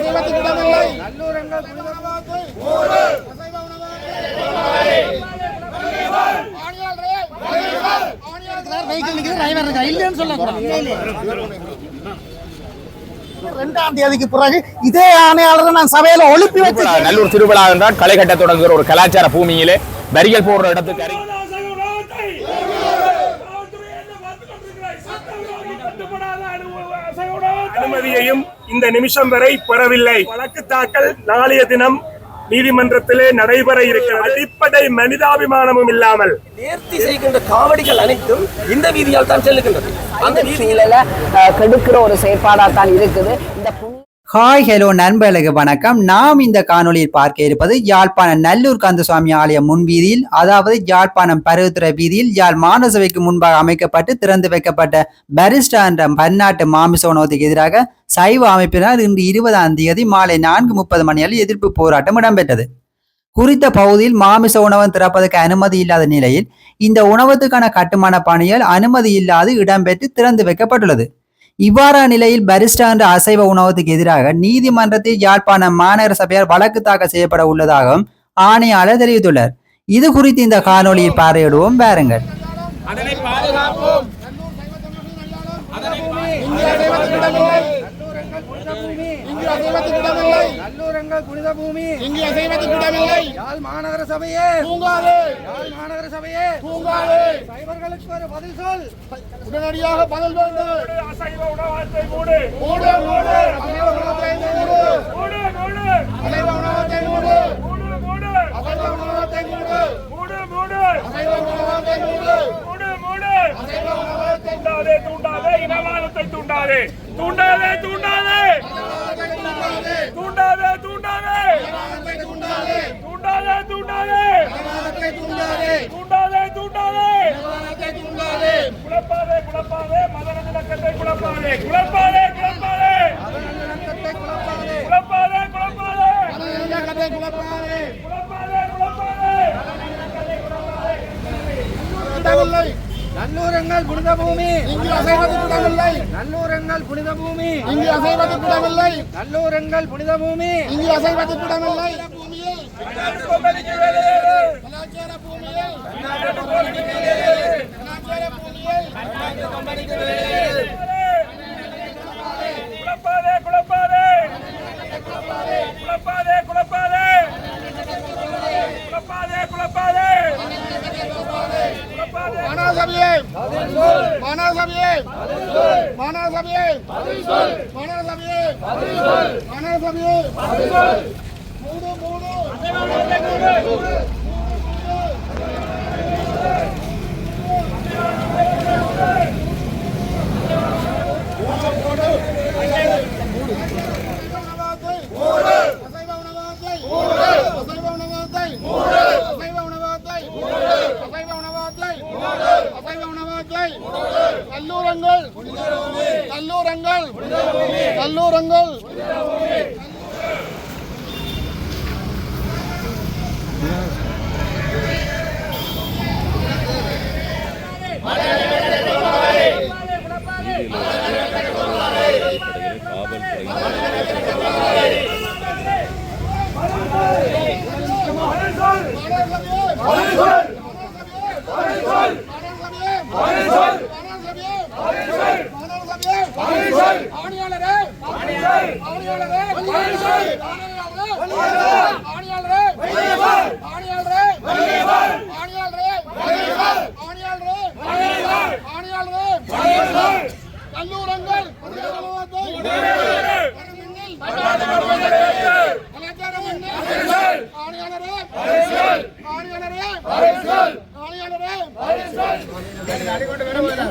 அசைவத்துக்கு இடமில்லை நல்லூரங்கள் தேதிக்கு பிறகு இதே ஆணையாளர் நான் சபையில ஒழுப்பி வச்சு திருவிழா, நல்லூர் திருவிழா என்றால் களை கட்ட தொடங்குகிற ஒரு கலாச்சார பூமியிலே வரிகள் போடுற இடத்துக்கு அனுமதியையும் இந்த நிமிஷம் வரை பெறவில்லை. வழக்கு தாக்கல் நாளைய தினம் நீதிமன்றத்திலே நடைபெற இருக்கிறது. அடிப்படை மனிதாபிமானமும் இல்லாமல். நேர்த்தி செய்கின்ற காவடிகள் அனைத்தும் இந்த வீதியால் தான் செல்லுகின்றது. அந்த வீதியில் கெடுக்கிற ஒரு செயற்பாடாக தான் இருக்குது. இந்த ஹாய் ஹலோ நண்பர்களுக்கு வணக்கம். நாம் இந்த காணொளியில் பார்க்க இருப்பது யாழ்ப்பாணம் நல்லூர் கந்தசுவாமி ஆலயம் முன்வீதியில் அதாவது யாழ்ப்பாணம் பருவத்துறை வீதியில் யாழ் மாநசபைக்கு முன்பாக அமைக்கப்பட்டு திறந்து வைக்கப்பட்ட பரிஸ்டா என்ற பன்னாட்டு மாமிச உணவுக்கு எதிராக சைவ அமைப்பினர் இன்று இருபதாம் தேதி மாலை நான்கு முப்பது மணியில் எதிர்ப்பு போராட்டம் இடம்பெற்றது. குறித்த பகுதியில் மாமிச உணவன் திறப்பதற்கு அனுமதி இல்லாத நிலையில் இந்த உணவத்துக்கான கட்டுமான பணிகள் அனுமதி இல்லாது இடம்பெற்று திறந்து வைக்கப்பட்டுள்ளது. இவ்வாறான நிலையில் பரிஸ்டா என்ற அசைவ உணவகத்துக்கு எதிராக நீதிமன்றத்தில் யாழ்ப்பாணம் மாநகர சபையால் வழக்கு தாக்கல் செய்யப்பட உள்ளதாகவும் ஆணையாளர் தெரிவித்துள்ளார். இது குறித்து இந்த காணொளியில் பார்வையிடுவோம். பாருங்கள் அதனை பாதுகாப்போம். நல்லூரங்கள் புனித பூமி இங்கு அசைவத்துக்கு இடமில்லை யாழ் மாநகர சபையே. தூங்காதே யாழ் மாநகர சபையே. தூங்காதே சைவர்களுக்கு ஒரு பதில் சொல். உடனடியாக பதில் வேண்டும் அசைவ உணவகத்தை மூடு. மூடு மூடு. அசைவ உணவகத்தை மூடு. மூடு மூடு. அசைவ உணவகத்தை மூடு. மூடு மூடு. அசைவ உணவகத்தை மூடு. மூடு மூடு. அசைவ உணவகத்தை மூடு. மூடு மூடு. அசைவ உணவகத்தை தூண்டாதே தூண்டாதே இனவாதத்தை தூண்டாதே. தூண்டாதே தூண்டாதே. தூண்டாதே. தூண்டாதே தூண்டாதே. தூண்டாதே. தூண்டாதே தூண்டாதே. தூண்டாதே. தூண்டாதே குழப்பாதே குழப்பாதே. மதன இலக்கத்தை குழப்பாதே. குழப்பாதே குழப்பாதே. குழப்பாதே குழப்பாதே. குழப்பாதே. குழப்பாதே குழப்பாதே. நல்லூரங்கள் புனித பூமி. இங்கு அசைவது புடவில்லை நல்லூரங்கள் புனித பூமி. இங்கு அசைவது புடவில்லை நல்லூரங்கள் புனித பூமி. இங்கு அசைவது புடவில்லை குழப்பாதே. குழப்பாதே குழப்பாதே. குழப்பாதே குழப்பாதே. மானாசபையை மானாசபையை மானாசபையை மானாசபையை மானாசபையை மூணு மூணு மூணு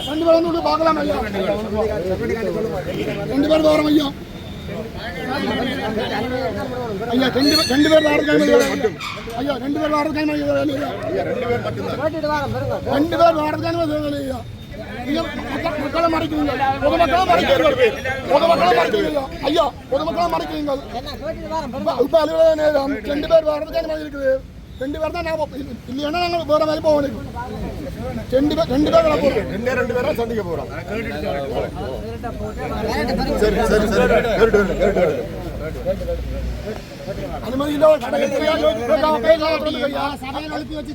ரெண்டு பேரும் வந்து பார்க்கலாம் ஐயா. ரெண்டு பேரும் வரோம் ஐயா. ஐயா ரெண்டு ரெண்டு பேர் வாரம் டைம் ஐயா ரெண்டு பேர் வாரம் டைம் ஐயா. ரெண்டு பேர் மட்டும் ரெண்டு பேர் மறைக்கிறீங்க ரெண்டு பேர் தான் நான் இல்லைன்னா நாங்கள் வேற மாதிரி போக ரெண்டு பேர் ரெண்டு பேர் போகிறோம் ரெண்டே ரெண்டு பேரும் சந்திக்க போகிறோம் சரி சரி சரி. அனுமதியில சபையில் அழுப்பி வச்சு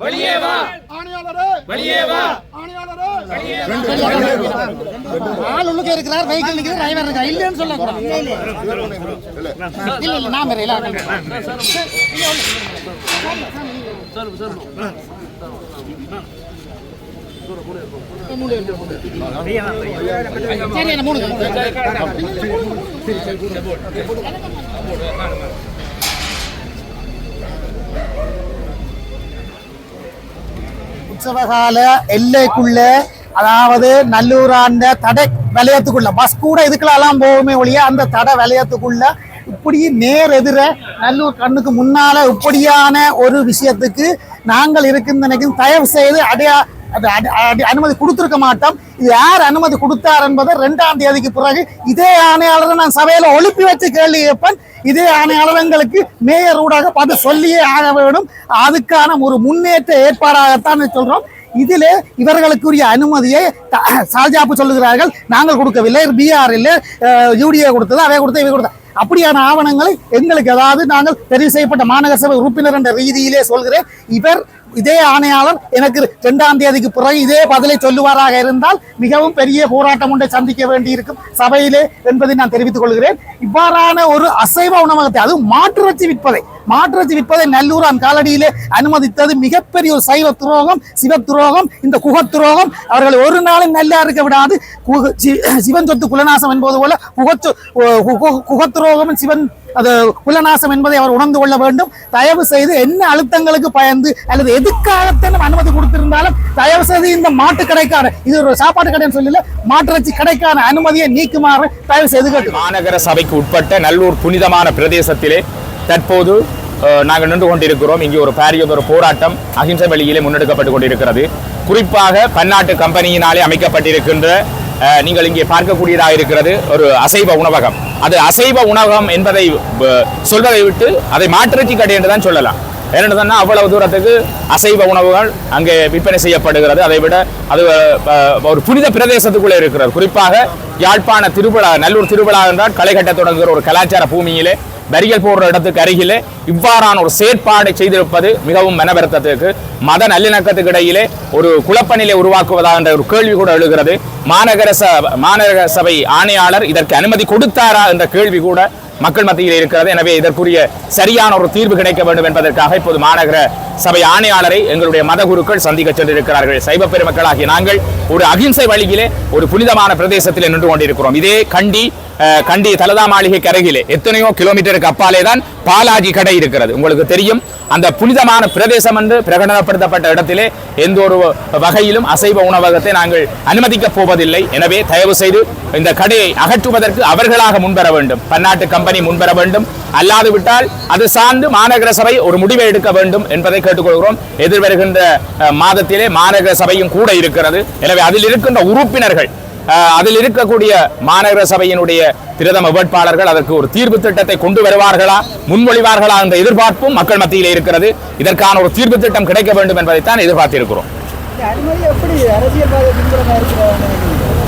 வெளியே வா. வெளியே வா. ஆணையாளரே ஆள் உள்ளுக்கு இருக்கிறார் வெஹிக்கிள் நிற்கிறது டிரைவர் இருக்கா? இல்லைன்னு இல்ல இல்ல. நான் சரி மூணு உற்சவகால எல்லைக்குள்ள அதாவது நல்லூராண்ட தடை வலயத்துக்குள்ள பஸ் கூட இதுக்கெல்லாம் போகுமே ஒழிய அந்த தடை வலயத்துக்குள்ள இப்படி நேர் எதிர நல்லூர் கண்ணுக்கு முன்னால இப்படியான ஒரு விஷயத்துக்கு நாங்கள் இருக்கின்ற தயவு செய்து அடையா அது அடி- அடி- அனுமதி கொடுத்துருக்க மாட்டோம். இது யார் அனுமதி கொடுத்தார் என்பதை ரெண்டாம் தேதிக்கு பிறகு இதே ஆணையாளரை நான் சபையில ஒழுப்பி வச்சு கேள்வி கேட்பேன். இதே ஆணையாளர்களுக்கு மேயர் ஊடாக பார்த்து சொல்லியே ஆக வேண்டும். அதுக்கான ஒரு முன்னேற்ற ஏற்பாடாகத்தான் சொல்றோம். இதில் இவர்களுக்குரிய அனுமதியை சாஜாப்பு சால்ஜாப்பு சொல்லுகிறார்கள். நாங்கள் கொடுக்கவில்லை. பிஆர் யூடிஏ கொடுத்தது அதை கொடுத்து இவை கொடுத்தா அப்படியான ஆவணங்களை எங்களுக்கு அதாவது நாங்கள் தெரிவு செய்யப்பட்ட மாநகர சபை உறுப்பினர் என்ற ரீதியிலே சொல்கிறேன். இவர் இதே ஆணையாளர் எனக்கு இரண்டாம் தேதிக்கு பிறகு இதே பதிலை சொல்லுவாராக இருந்தால் மிகவும் பெரிய போராட்டம் ஒன்றை சந்திக்க வேண்டியிருக்கும் சபையிலே என்பதை நான் தெரிவித்துக் கொள்கிறேன். இவ்வாறான ஒரு அசைவ உணவகத்தை அது மாற்றுவச்சு விற்பதை மாற்றுரட்சி விற்பதை நல்லூரான் காலடியிலே அனுமதித்தது மிகப்பெரிய ஒரு சைவ துரோகம் சிவ துரோகம் இந்த குக துரோகம். அவர்களை ஒரு நாளும் நல்லா இருக்க விடாது. குக- சி- சிவன் சொத்து குலநாசம் என்பது போல குகச்சு குகத்துரோகம் சிவன் அது குலநாசம் என்பதை அவர் உணர்ந்து கொள்ள வேண்டும். தயவு செய்து என்ன அழுத்தங்களுக்கு பயந்து அல்லது எதுக்காகத்தான் அனுமதி கொடுத்திருந்தாலும் தயவு செய்து இந்த மாட்டு கடைக்கான இது ஒரு சாப்பாட்டு கடைன்னு சொல்லல மாட்டிறைச்சி கடைக்கான அனுமதியை நீக்குமாறு தயவு செய்து மாநகர சபைக்கு உட்பட்ட நல்லூர் புனிதமான பிரதேசத்திலே தற்போது நாங்கள் நின்று கொண்டிருக்கிறோம். இங்கே ஒரு பாரிய போராட்டம் அகிம்சை வழியிலே முன்னெடுக்கப்பட்டு கொண்டிருக்கிறது. குறிப்பாக பன்னாட்டு கம்பெனியினாலே அமைக்கப்பட்டிருக்கின்ற நீங்கள் இங்கே பார்க்கக்கூடியதாக இருக்கிறது ஒரு அசைவ உணவகம். அது அசைவ உணவகம் என்பதை சொல்வதை விட்டு அதை மாற்றிறச்சி கடை என்று தான் சொல்லலாம். என்னென்னு அவ்வளவு தூரத்துக்கு அசைவ உணவுகள் அங்கே விற்பனை செய்யப்படுகிறது. அதை விட அது ஒரு புனித பிரதேசத்துக்குள்ளே இருக்கிறது. குறிப்பாக யாழ்ப்பாண திருவிழா நல்லூர் திருவிழா என்றால் களை கட்ட தொடங்குகிற ஒரு கலாச்சார பூமியிலே வரிகள் போடுற இடத்துக்கு அருகிலே இவ்வாறான ஒரு செயற்பாடை செய்திருப்பது மிகவும் மனவருத்தத்துக்கு மத நல்லிணக்கத்துக்கு இடையிலே ஒரு குழப்பநிலை உருவாக்குவதா என்ற ஒரு கேள்வி கூட எழுகிறது. மாநகர ச மாநகர சபை ஆணையாளர் இதற்கு அனுமதி கொடுத்தாரா என்ற கேள்வி கூட மக்கள் மத்தியில் இருக்கிறது. எனவே இதற்குரிய சரியான ஒரு தீர்வு கிடைக்க வேண்டும் என்பதற்காக இப்போது மாநகர சபை ஆணையாளரை எங்களுடைய மத குருக்கள் சந்திக்க சென்றிருக்கிறார்கள். சைவ பெருமக்களாகிய நாங்கள் ஒரு அகிம்சை வழியிலே ஒரு புனிதமான பிரதேசத்தில் நின்று கொண்டிருக்கிறோம். இதே கண்டி கண்டி தலதா மாளிகை கரையிலே எத்தனையோ கிலோமீட்டருக்கு அப்பாலே தான் பாலாஜி கடை இருக்கிறது. உங்களுக்கு தெரியும் அந்த புனிதமான பிரதேசம் என்று பிரகடனப்படுத்தப்பட்ட இடத்திலே எந்த ஒரு வகையிலும் அசைவ உணவகத்தை நாங்கள் அனுமதிக்கப் போவதில்லை. எனவே தயவு செய்து இந்த கடையை அகற்றுவதற்கு அவர்களாக முன்வர வேண்டும். பன்னாட்டு கம்பெனி முன்வர வேண்டும். அல்லாது விட்டால் அது சார்ந்து மாநகர சபை ஒரு முடிவை எடுக்க வேண்டும் என்பதை கேட்டுக்கொள்கிறோம். எதிர்வருகின்ற மாதத்திலே மாநகர சபையும் கூட இருக்கிறது. எனவே அதில் இருக்கின்ற உறுப்பினர்கள் அதில் இருக்கக்கூடிய மாநகர சபையினுடைய பிரதம வேட்பாளர்கள் அதற்கு ஒரு தீர்வு திட்டத்தை கொண்டு வருவார்களா? முன்மொழிவார்களா என்ற எதிர்பார்ப்பும் மக்கள் மத்தியிலே இருக்கிறது. இதற்கான ஒரு தீர்வு திட்டம் கிடைக்க வேண்டும் என்பதைத்தான் எதிர்பார்த்திருக்கிறோம்.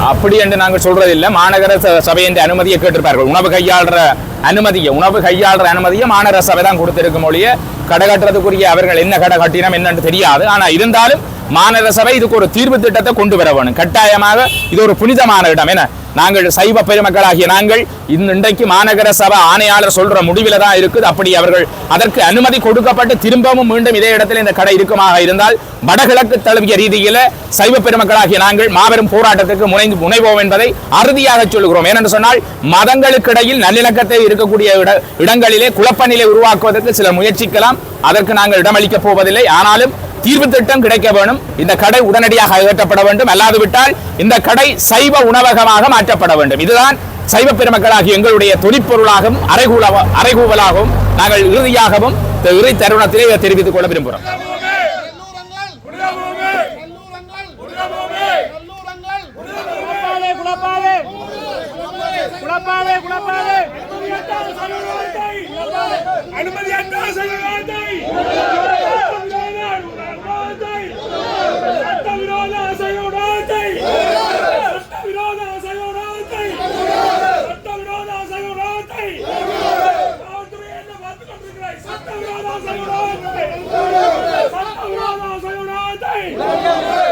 அப்படி என்று நாங்கள் சொல்றது இல்ல மாநகர ச- சபை என்ற அனுமதியை கேட்டிருப்பார்கள். உணவு கையாளுற அனுமதியை உணவு கையாளுற அனுமதியை மாநகர சபை தான் கொடுத்திருக்கும் ஒழிய கடை கட்டுறதுக்குரிய அவர்கள் என்ன கடை கட்டினம் என்னன்னு தெரியாது. ஆனா இருந்தாலும் மாநகர சபை இதுக்கு ஒரு தீர்வு திட்டத்தை கொண்டு வர வேணும். கட்டாயமாக இது ஒரு புனிதமான இடம். என்ன? நாங்கள் சைவ பெருமக்களாகிய நாங்கள் இன்றைக்கு மாநகர சபை ஆணையாளர் சொல்ற முடிவில் தான் இருக்குது. அப்படி அவர்கள் அதற்கு அனுமதி கொடுக்கப்பட்டு திரும்பவும் மீண்டும் இதே இடத்தில் இந்த கடை இருக்குமாக இருந்தால் வடகிழக்கு தழுவிய ரீதியில் சைவ பெருமக்களாகிய நாங்கள் மாபெரும் போராட்டத்துக்கு முனைந்து முனைவோம் என்பதை அறுதியாக சொல்கிறோம் ஏனென்று சொன்னால் மதங்களுக்கு இடையில் நல்லிணக்கத்தை இருக்கக்கூடிய இட- இடங்களிலே குழப்பநிலை உருவாக்குவதற்கு சில முயற்சிக்கலாம். அதற்கு நாங்கள் இடமளிக்கப் போவதில்லை. ஆனாலும் தீர்வு திட்டம் கிடைக்க வேண்டும் இந்த கடை உடனடியாக அகற்றப்பட வேண்டும். அல்லாது விட்டால் இந்த கடை சைவ உணவகமாக மாற்றப்பட வேண்டும். இதுதான் சைவ பெருமக்களாகிய எங்களுடைய தொழிற்பொருளாகவும் அறைகூல அரைகூவலாகவும் நாங்கள் இறுதியாகவும் இந்த இறுதி தருணத்திலே தெரிவித்துக் கொள்ள விரும்புகிறோம். அனுமதியற்ற செயல்பாட்டை சட்டவிரோத அசைவுடாத்தை சட்டவிரோத அசைவுடாத்தை சட்டவிரோத அசைவுடாத்தை காவல்துறை என்ன பார்த்துக் கொண்டிருக்கிறாய் சட்டவிரோத அசைவுடாத்தை சட்டவிரோத அசைவுடாத்தை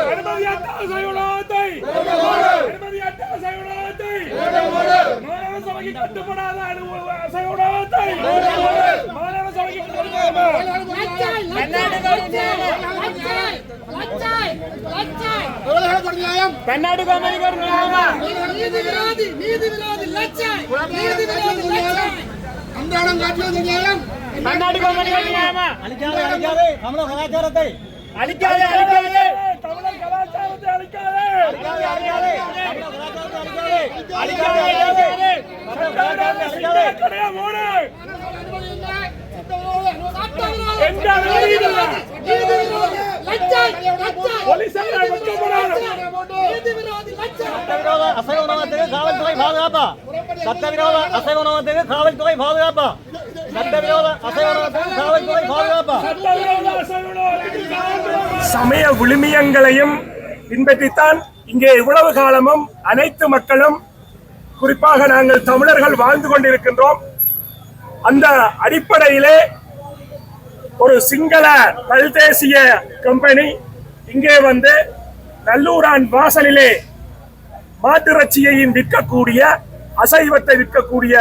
அனுமதியற்ற அசைவுடாத்தை அனுமதியற்ற அசைவுடாத்தை மாநகர சபைக்கு கட்டுப்படாத அனு- அசைவுடாத்தை மாநகர சபைக்கு அன்றாடம் நியாயம் அழிக்காதே அழிக்காதே. கலாச்சாரத்தை அழிக்காதே அழிக்காதே. அழிக்காதே அழிக்காதே அனுமதியும் இல்லை. போலீசாரை வெட்கப்படாது சட்டவிரோத அசைவ உணவகத்துக்கு காவல்துறை பாதுகாப்பா? சட்டவிரோத அசைவ உணவகத்துக்கு காவல்துறை பாதுகாப்பா? சட்டவிரோத அசைவ உணவகத்துக்கு காவல்துறை பாதுகாப்பா? சமய விழுமியங்களையும் பின்பற்றித்தான் இங்கே இவ்வளவு காலமும் அனைத்து மக்களும் குறிப்பாக நாங்கள் தமிழர்கள் வாழ்ந்து கொண்டிருக்கின்றோம். அந்த அடிப்படையிலே ஒரு சிங்கள பல்தேசிய கம்பெனி இங்கே வந்து நல்லூரான் வாசலிலே மாட்டிறைச்சியையும் விற்கக்கூடிய அசைவத்தை விற்கக்கூடிய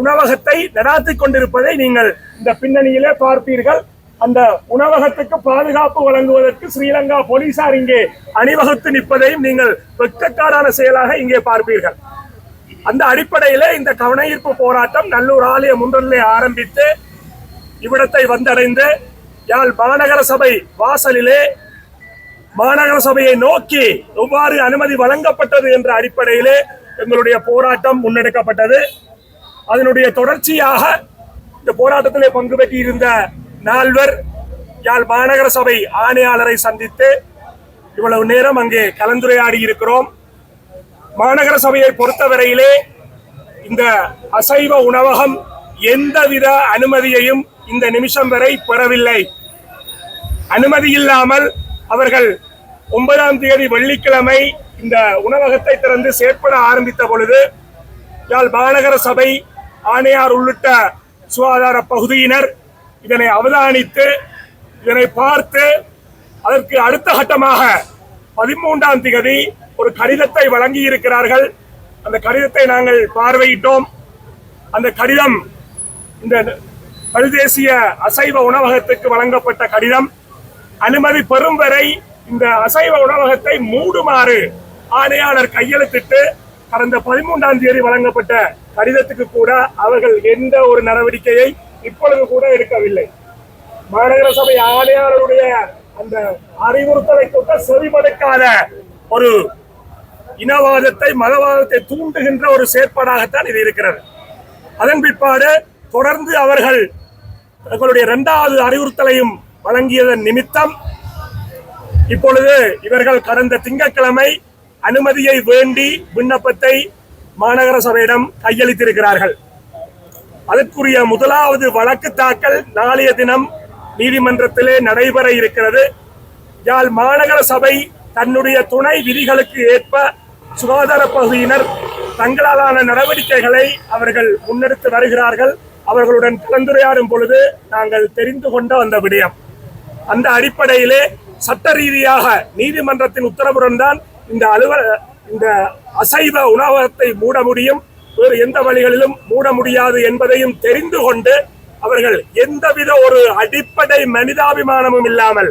உணவகத்தை நடாத்திக் கொண்டிருப்பதை நீங்கள் இந்த பின்னணியிலே பார்ப்பீர்கள். அந்த உணவகத்துக்கு பாதுகாப்பு வழங்குவதற்கு ஸ்ரீலங்கா போலீசார் இங்கே அணிவகுத்து நிற்பதையும் நீங்கள் வெட்கக்காடான செயலாக இங்கே பார்ப்பீர்கள். அந்த அடிப்படையிலே இந்த கவனஈர்ப்பு போராட்டம் நல்லூர் ஆலய முன்னிலை ஆரம்பித்து இவ்விடத்தை வந்தடைந்து யாழ் மாநகர சபை வாசலிலே மாநகர சபையை நோக்கி எவ்வாறு அனுமதி வழங்கப்பட்டது என்ற அடிப்படையிலே எங்களுடைய போராட்டம் முன்னெடுக்கப்பட்டது. அதனுடைய தொடர்ச்சியாக இந்த போராட்டத்திலே பங்கு பெற்றிருந்த நால்வர் யாழ் மாநகர சபை ஆணையாளரை சந்தித்து இவ்வளவு நேரம் அங்கே கலந்துரையாடி இருக்கிறோம் மாநகர சபையை பொறுத்தவரையிலே இந்த அசைவ உணவகம் எந்தவித அனுமதியையும் இந்த நிமிஷம் வரை பெறவில்லை. அனுமதி இல்லாமல் அவர்கள் ஒன்பதாம் தேதி வெள்ளிக்கிழமை இந்த உணவகத்தை திறந்து செயற்பட ஆரம்பித்த பொழுது யாழ் மாநகர சபை ஆணையார் உள்ளிட்ட சுகாதார பகுதியினர் இதனை அவதானித்து இதனை பார்த்து அதற்கு அடுத்த கட்டமாக பதிமூன்றாம் திகதி ஒரு கடிதத்தை வழங்கி இருக்கிறார்கள் அந்த கடிதத்தை நாங்கள் பார்வையிட்டோம். அந்த கடிதம் இந்த பல்தேசிய அசைவ உணவகத்துக்கு வழங்கப்பட்ட கடிதம். அனுமதி பெறும் வரை இந்த அசைவ உணவகத்தை மூடுமாறு ஆணையாளர் கையெழுத்திட்டு கடந்த பதிமூன்றாம் தேதி வழங்கப்பட்ட கடிதத்துக்கு கூட அவர்கள் எந்த ஒரு நடவடிக்கையை இப்பொழுது கூட எடுக்கவில்லை. மாநகர சபை ஆணையாளருடைய அந்த அறிவுறுத்தலை கூட செவிமடுக்காத ஒரு இனவாதத்தை மதவாதத்தை தூண்டுகின்ற ஒரு செயற்பாடாகத்தான் இது இருக்கிறது. அதன் பிற்பாடு தொடர்ந்து அவர்கள் தங்களுடைய இரண்டாவது அறிவுறுத்தலையும் வழங்கியதன் நிமித்தம் இப்பொழுது இவர்கள் கடந்த திங்கட்கிழமை அனுமதியை வேண்டி விண்ணப்பத்தை மாநகர சபையிடம் கையளித்திருக்கிறார்கள். அதற்குரிய முதலாவது வழக்கு தாக்கல் நாளைய தினம் நீதிமன்றத்திலே நடைபெற இருக்கிறது. யாழ் மாநகர சபை தன்னுடைய துணை விதிகளுக்கு ஏற்ப சுகாதார பகுதியினர் தங்களாலான நடவடிக்கைகளை அவர்கள் முன்னெடுத்து வருகிறார்கள். அவர்களுடன் கலந்துரையாடும் பொழுது நாங்கள் தெரிந்து கொண்ட அந்த விடயம். அந்த அடிப்படையிலே சட்ட ரீதியாக நீதிமன்றத்தின் உத்தரவுடன் தான் இந்த அலுவல இந்த அசைவ உணவகத்தை மூட முடியும் வேறு எந்த வழிகளிலும் மூட முடியாது என்பதையும் தெரிந்து கொண்டு அவர்கள் எந்தவித ஒரு அடிப்படை மனிதாபிமானமும் இல்லாமல்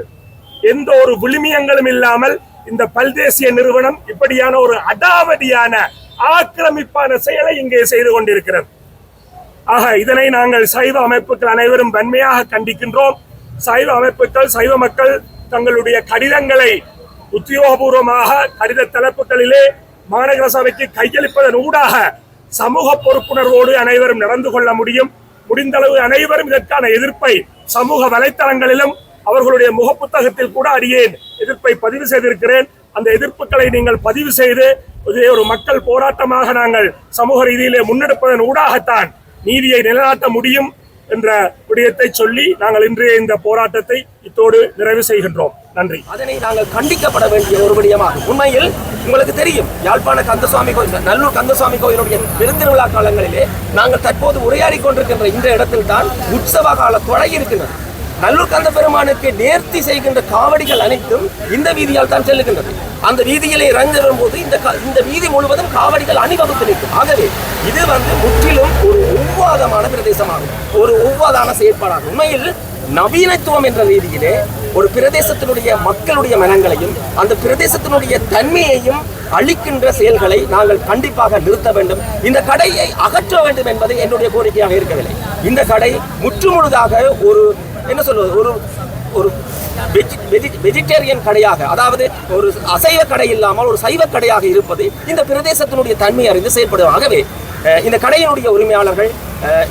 எந்த ஒரு விழுமியங்களும் இல்லாமல் இந்த பல்தேசிய நிறுவனம் இப்படியான ஒரு அடாவடியான ஆக்கிரமிப்பான செயலை இங்கே செய்து கொண்டிருக்கிறது. ஆக இதனை நாங்கள் சைவ அமைப்புகள் அனைவரும் வன்மையாக கண்டிக்கின்றோம். சைவ அமைப்புகள் சைவ மக்கள் தங்களுடைய கடிதங்களை உத்தியோகபூர்வமாக கடித தலைப்புகளிலே மாநகர சபைக்கு கையளிப்பதன் ஊடாக சமூக பொறுப்புணர்வோடு அனைவரும் நடந்து கொள்ள முடியும். முடிந்தளவு அனைவரும் இதற்கான எதிர்ப்பை சமூக வலைத்தளங்களிலும் அவர்களுடைய முகப்புத்தகத்தில் கூட அடியேன். எதிர்ப்பை பதிவு செய்திருக்கிறேன். அந்த எதிர்ப்புகளை நீங்கள் பதிவு செய்து இதை ஒரு மக்கள் போராட்டமாக நாங்கள் சமூக ரீதியிலே முன்னெடுப்பதன் ஊடாகத்தான் நீதியை நிலைநாட்ட முடியும் என்ற விடயத்தை சொல்லி நாங்கள் இன்றைய இந்த போராட்டத்தை இத்தோடு நிறைவு செய்கின்றோம். நன்றி. அதனை நாங்கள் கண்டிக்கப்பட வேண்டிய ஒரு விடயமாகும். உண்மையில் உங்களுக்கு தெரியும் யாழ்ப்பாண கந்தசுவாமி கோயில் நல்லூர் கந்தசுவாமி கோயிலுடைய பெருந்திருவிழா காலங்களிலே நாங்கள் தற்போது உரையாடி கொண்டிருக்கின்ற இந்த இடத்தில் தான் உற்சவ கால தொலை இருக்கின்றது நல்லூர் கந்த பெருமானுக்கு நேர்த்தி செய்கின்ற காவடிகள் அனைத்தும் இந்த வீதியால் தான் செல்லுகின்றது. அந்த வீதியிலே இறங்கி வரும்போது இந்த இந்த வீதி முழுவதும் காவடிகள் அணிவகுத்து நிற்கும். ஆகவே இது வந்து முற்றிலும் ஒரு ஒவ்வாதமான பிரதேசமாகும். ஒரு ஒவ்வாதான செயற்பாடாகும். உண்மையில் நவீனத்துவம் என்ற ரீதியிலே ஒரு பிரதேசத்தினுடைய மக்களுடைய மனங்களையும் அந்த பிரதேசத்தினுடைய தன்மையையும் அழிக்கின்ற செயல்களை நாங்கள் கண்டிப்பாக நிறுத்த வேண்டும். இந்த கடையை அகற்ற வேண்டும் என்பது என்னுடைய கோரிக்கையாக இருக்கவில்லை. இந்த கடை முற்றுமுழுதாக ஒரு என்ன சொல்வது ஒரு ஒரு வெஜிடேரியன் கடையாக அதாவது ஒரு அசைவ கடை இல்லாமல் ஒரு சைவ கடையாக இருப்பது இந்த பிரதேசத்தினுடைய தன்மை அறிந்து செயல்படும் ஆகவே இந்த கடையினுடைய உரிமையாளர்கள்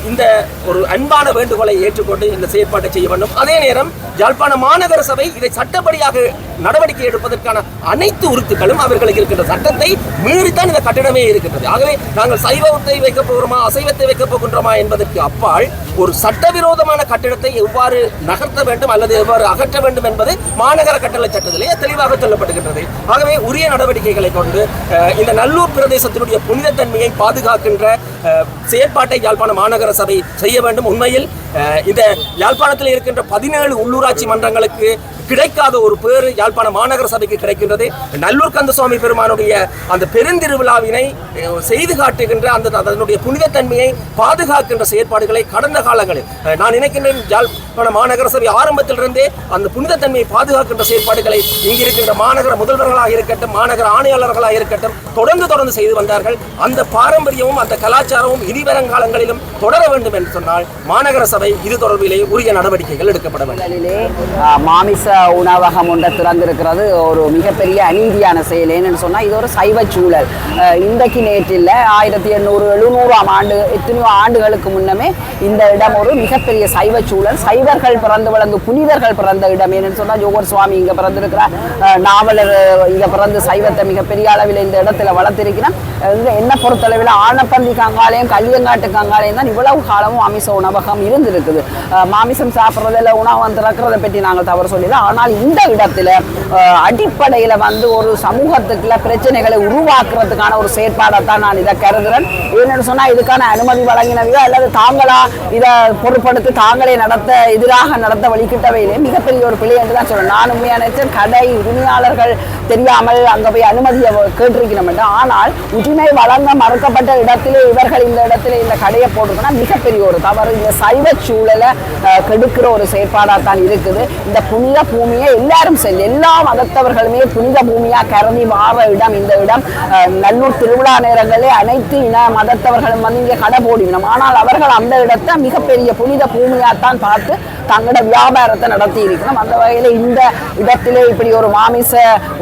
இந்த ஒரு அன்பான வேண்டுகோளை ஏற்றுக்கொண்டு இந்த செயற்பாட்டை செய்ய வேண்டும். அதே நேரம் யாழ்ப்பாண மாநகர சபை இதை சட்டப்படியாக நடவடிக்கை எடுப்பதற்கான அனைத்து உறுத்துக்களும் அவர்களுக்கு இருக்கின்ற சட்டத்தை மீறித்தான் இந்த கட்டிடமே இருக்கின்றது. ஆகவே நாங்கள் சைவத்தை வைக்கப் போகிறோமா அசைவத்தை வைக்கப் போகின்றோமா என்பதற்கு அப்பால் ஒரு சட்டவிரோதமான கட்டிடத்தை எவ்வாறு நகர்த்த வேண்டும் அல்லது எவ்வாறு அகற்ற வேண்டும் என்பது மாநகர கட்டளை சட்டத்திலே தெளிவாக சொல்லப்படுகின்றது ஆகவே உரிய நடவடிக்கைகளை கொண்டு இந்த நல்லூர் பிரதேசத்தினுடைய புனிதத்தன்மையை பாதுகாக்கின்ற செயற்பாட்டை யாழ்ப்பாணம் மாநகர சபை செய்ய வேண்டும். உண்மையில் இந்த யாழ்ப்பாணத்தில் இருக்கின்ற பதினேழு உள்ளூராட்சி மன்றங்களுக்கு கிடைக்காத ஒரு பேர் யாழ்ப்பாண மாநகர சபைக்கு கிடைக்கின்றது. நல்லூர் கந்தசுவாமி பெருமானுடைய அந்த பெருந்திருவிழாவினை செய்து காட்டுகின்ற அந்த அதனுடைய புனிதத்தன்மையை பாதுகாக்கின்ற செயற்பாடுகளை கடந்த காலங்களில் நான் நினைக்கின்றேன் யாழ்ப்பாண மாநகர சபை ஆரம்பத்திலிருந்தே அந்த புனிதத்தன்மையை பாதுகாக்கின்ற செயற்பாடுகளை இங்கு இருக்கின்ற மாநகர முதல்வர்களாக இருக்கட்டும் மாநகர ஆணையாளர்களாக இருக்கட்டும் தொடர்ந்து தொடர்ந்து செய்து வந்தார்கள். அந்த பாரம்பரியமும் அந்த கலாச்சாரமும் இனிவரங்காலங்களிலும் தொடர வேண்டும் என்று சொன்னால் மாநகர சபை இது தொடர்பிலே உரிய நடவடிக்கைகள் எடுக்கப்பட வேண்டும். மாமிச உணவகம் ஒன்றை திறந்திருக்கிறது. ஒரு மிகப்பெரிய அநீதியான செயல் ஏன்னு சொன்னால் இது ஒரு சைவ சூழல். இன்றைக்கு நேற்றில் ஆயிரத்தி எண்ணூறு எழுநூறாம் ஆண்டு எத்தனையோ ஆண்டுகளுக்கு முன்னமே இந்த இடம் ஒரு மிகப்பெரிய சைவ சூழல். சைவர்கள் பிறந்து வளர்ந்து புனிதர்கள் பிறந்த இடம் என்னன்னு சொன்னால் ஜோகர் சுவாமி இங்கே பிறந்திருக்கிறார். நாவலர் இங்கே பிறந்து சைவத்தை மிகப்பெரிய அளவில் இந்த இடத்துல வளர்த்திருக்கிறான் இங்க என்ன பொறுத்தளவில் ஆனப்பந்தி காங்காலயம் கல்லியங்காட்டு காங்காலயம் தான் இவ்வளவு காலமும் அமிச உணவகம் இருந்திருக்குது இருக்குது. மாமிசம் சாப்பிட்றதில் உணவகம் திறக்கிறத பற்றி நாங்கள் தவறு சொல்லல ஆனால் இந்த இடத்துல அடிப்படையில் அடிப்படையில வந்து ஒரு சமூகத்துக்குள்ள பிரச்சனைகளை உருவாக்குறதுக்கான ஒரு செயற்பாடை தான் நான் இதை கருதுகிறேன் ஏன்னு சொன்னா இதுக்கான அனுமதி வழங்கினவையோ அல்லது தாங்களா இதை பொருட்படுத்தி தாங்களே நடத்த எதிராக நடத்த வழிகிட்டவையிலே மிகப்பெரிய ஒரு பிழை என்று தான் சொல்றேன் நான் உண்மையான கடை உரிமையாளர்கள் தெரியாமல் அங்கே போய் அனுமதியை கேட்டிருக்கிறோம் என்று. ஆனால் உரிமை வழங்க மறுக்கப்பட்ட இடத்திலே இவர்கள் இந்த இடத்துல இந்த கடையை போட்டிருக்கனா மிகப்பெரிய ஒரு தவறு. இந்த சைவ சூழலை கெடுக்கிற ஒரு செயற்பாடாக தான் இருக்குது. இந்த புனித பூமியை எல்லாரும் செல் எல்லா மதத்தவர்களுமே புனித பூமியாக கருதி வாழ இடம் இந்த இடம். நல்லூர் திருவிழா நேரங்களே அனைத்து இன மதத்தவர்களும் வந்து இங்கே கடை போடிவிடும் ஆனால் அவர்கள் அந்த இடத்தை மிகப்பெரிய புனித பூமியாத்தான் பார்த்து தங்களோட வியாபாரத்தை நடத்தி இருக்கணும் அந்த வகையில் இந்த இடத்திலே இப்படி ஒரு மாமிச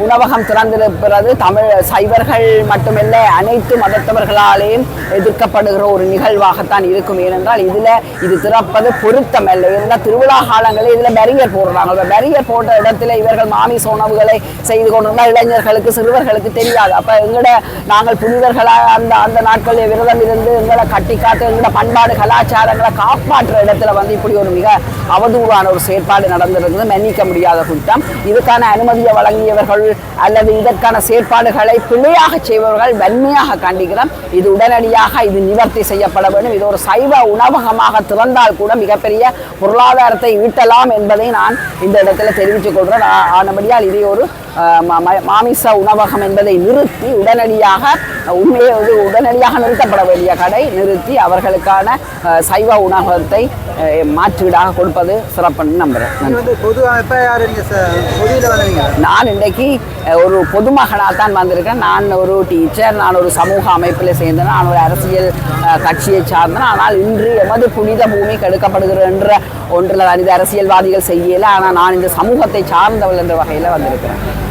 உணவகம் திறந்திருக்கிறது. தமிழ் சைவர்கள் மட்டுமல்ல அனைத்து மதத்தவர்களாலேயும் எதிர்க்கப்படுகிற ஒரு நிகழ்வாகத்தான் இருக்கும். ஏனென்றால் இதில் இது திற பொருத்தம் இல்லை. இருந்தால் திருவிழா காலங்களில் இதில் பேரியர் போடுறாங்க. பேரியர் போட்ட இடத்துல இவர்கள் மாமிச உணவுகளை செய்து கொண்டிருந்தால் இளைஞர்களுக்கு சிறுவர்களுக்கு தெரியாது. அப்போ எங்களோட நாங்கள் புனிதர்களாக அந்த அந்த நாட்களில் விரதம் இருந்து எங்களை கட்டி காத்து எங்களோட பண்பாடு கலாச்சாரங்களை காப்பாற்றுற இடத்துல வந்து இப்படி ஒரு மிக அவதூறான ஒரு செயற்பாடு நடந்திருந்தது. மன்னிக்க முடியாத குற்றம். இதுக்கான அனுமதியை வழங்கியவர்கள் அல்லது இதற்கான செயற்பாடுகளை பிழையாக செய்பவர்கள் வன்மையாக கண்டிக்கிறோம். இது உடனடியாக இது நிவர்த்தி செய்யப்பட வேண்டும். இது ஒரு சைவ உணவகமாக திறந்தால் கூட மிகப்பெரிய பொருளாதாரத்தை ஈட்டலாம் என்பதை நான் இந்த இடத்துல தெரிவித்துக் கொள்கிறேன். ஆனபடியால் இதை ஒரு மாமிச உணவகம் என்பதை நிறுத்தி உடனடியாக உண்மையை உடனடியாக நிறுத்தப்பட வேண்டிய கடை நிறுத்தி அவர்களுக்கான சைவ உணவகத்தை மாற்றீடாக கொடுப்பது சிறப்புன்னு வந்தீங்க நான் இன்றைக்கு ஒரு பொதுமகனாக தான் வந்திருக்கேன். நான் ஒரு டீச்சர் நான் ஒரு சமூக அமைப்பில் சேர்ந்தேன். நான் ஒரு அரசியல் கட்சியை சார்ந்தேன். ஆனால் இன்று எமது புனித பூமி கெடுக்கப்படுகிற என்ற ஒன்றில் தான் இது அரசியல்வாதிகள் செய்யல. ஆனால் நான் இந்த சமூகத்தை சார்ந்தவள் என்ற வகையில் வந்திருக்கிறேன்.